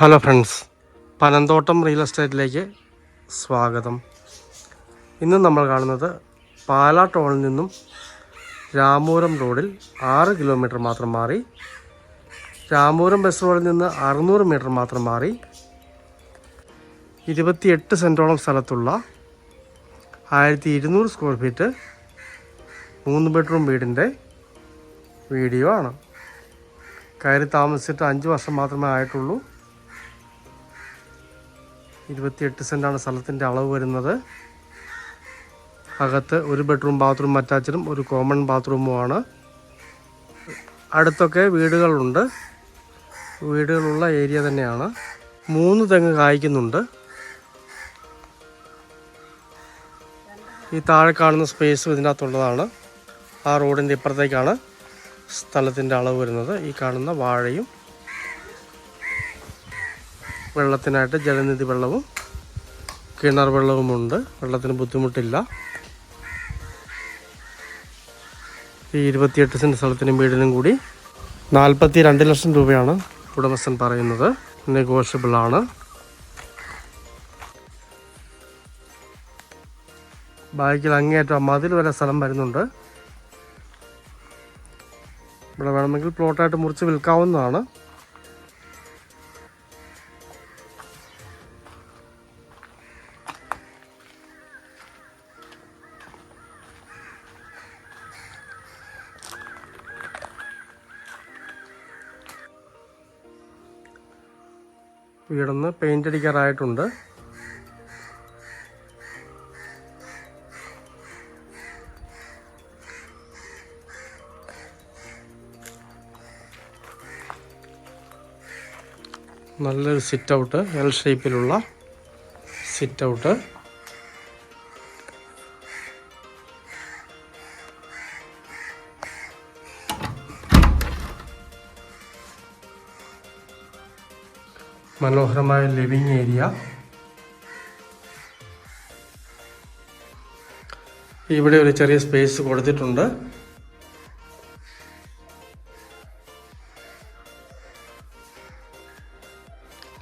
Hello friends Panamthottam real എസ്റ്റേറ്റിലേക്ക് സ്വാഗതം. ഇന്ന് നമ്മൾ കാണുന്നത് പാലാ ടോളിൽ നിന്നും രാമൂരം റോഡിൽ ആറ് കിലോമീറ്റർ മാത്രം മാറി രാമൂരം ബസ് റോഡിൽ നിന്ന് അറുന്നൂറ് മീറ്റർ മാത്രം മാറി ഇരുപത്തിയെട്ട് സെന്റോളം സ്ഥലത്തുള്ള ആയിരത്തി ഇരുന്നൂറ് സ്ക്വയർ ഫീറ്റ് മൂന്ന് ബെഡ്റൂം വീടിന്റെ വീഡിയോ ആണ്. കയറി താമസിച്ചിട്ട് അഞ്ച് വർഷം മാത്രമേ ആയിട്ടുള്ളൂ. ഇരുപത്തിയെട്ട് സെന്റാണ് സ്ഥലത്തിന്റെ അളവ് വരുന്നത്. അകത്ത് ഒരു ബെഡ്റൂം ബാത്റൂം അറ്റാച്ചഡും ഒരു കോമൺ ബാത്റൂമുമാണ്. അടുത്തൊക്കെ വീടുകളുണ്ട്. വീടുകളുള്ള ഏരിയ തന്നെയാണ്. മൂന്ന് തെങ്ങ് കായ്ക്കുന്നുണ്ട്. ഈ താഴെ കാണുന്ന സ്പേസ് ഇതിനകത്തുള്ളതാണ്. ആ റോഡിന്റെ ഇപ്പുറത്തേക്കാണ് സ്ഥലത്തിന്റെ അളവ് വരുന്നത്. ഈ കാണുന്ന വാഴയും വെള്ളത്തിനായിട്ട് ജലനിധി വെള്ളവും കിണർ വെള്ളവുമുണ്ട്. വെള്ളത്തിന് ബുദ്ധിമുട്ടില്ല. ഈ ഇരുപത്തിയെട്ട് സെന്റ് സ്ഥലത്തിനും വീടിനും കൂടി നാൽപ്പത്തി രണ്ട് ലക്ഷം രൂപയാണ് ഉടമസ്ഥൻ പറയുന്നത്. നെഗോഷ്യബിളാണ് ബാക്കിൽ അങ്ങേയറ്റം മതിൽ വരെ സ്ഥലം വരുന്നുണ്ട്. ഇവിടെ വേണമെങ്കിൽ പ്ലോട്ടായിട്ട് മുറിച്ച് വിൽക്കാവുന്നതാണ്. വീടൊന്ന് പെയിന്റ് അടിക്കാറായിട്ടുണ്ട്. നല്ലൊരു സിറ്റ് ഔട്ട് എൽ ഷേപ്പിലുള്ള സിറ്റ് ഔട്ട് മനോഹരമായ ലിവിങ് ഏരിയ. ഇവിടെ ഒരു ചെറിയ സ്പേസ് കൊടുത്തിട്ടുണ്ട്.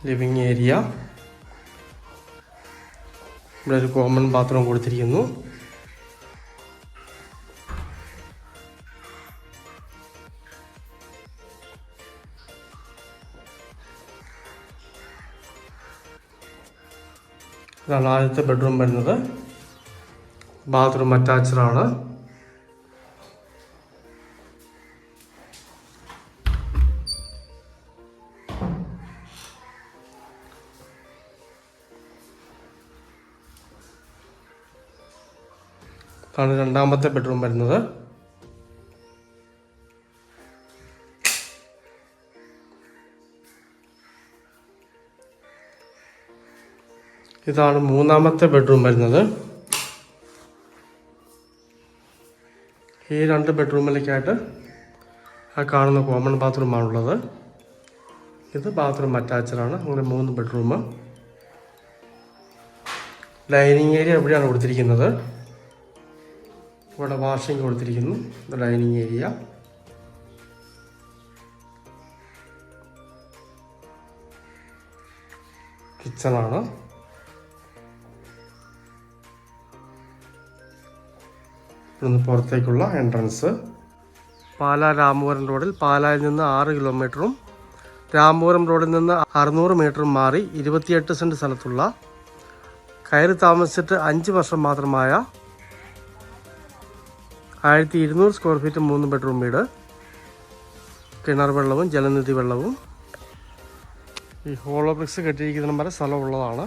Living area. ഇവിടെ ഒരു കോമൺ ബാത്റൂം കൊടുത്തിരിക്കുന്നു. ഇതാണ് ആദ്യത്തെ ബെഡ്റൂം വരുന്നത്. ബാത്റൂം അറ്റാച്ച്ഡ് ആണ്. ഇതാണ് രണ്ടാമത്തെ ബെഡ്റൂം വരുന്നത്. ഇതാണ് മൂന്നാമത്തെ ബെഡ്റൂം വരുന്നത്. ഈ രണ്ട് ബെഡ്റൂമിലേക്കായിട്ട് ആ കാണുന്ന കോമൺ ബാത്റൂമാണുള്ളത് ഇത് ബാത്റൂം അറ്റാച്ചഡാണ് അങ്ങനെ മൂന്ന് ബെഡ്റൂം ഡൈനിങ് ഏരിയ എവിടെയാണ് കൊടുത്തിരിക്കുന്നത്? ഇവിടെ വാഷിംഗ് കൊടുത്തിരിക്കുന്നു. ഡൈനിങ് ഏരിയ കിച്ചണാണ് ഇവിടുന്ന് പുറത്തേക്കുള്ള എൻട്രൻസ് പാലാ രാമപുരം റോഡിൽ പാലായിൽ നിന്ന് ആറ് കിലോമീറ്ററും രാമപുരം റോഡിൽ നിന്ന് അറുന്നൂറ് മീറ്ററും മാറി ഇരുപത്തിയെട്ട് സെന്റ് സ്ഥലത്തുള്ള കയറി താമസിച്ചിട്ട് അഞ്ച് വർഷം മാത്രമായ ആയിരത്തി ഇരുന്നൂറ് സ്ക്വയർ ഫീറ്റ് മൂന്ന് ബെഡ്റൂം വീട്. കിണർ വെള്ളവും ജലനിധി വെള്ളവും. ഈ ഹോളോ ബ്രിക്സ് വരെ സ്ഥലമുള്ളതാണ്.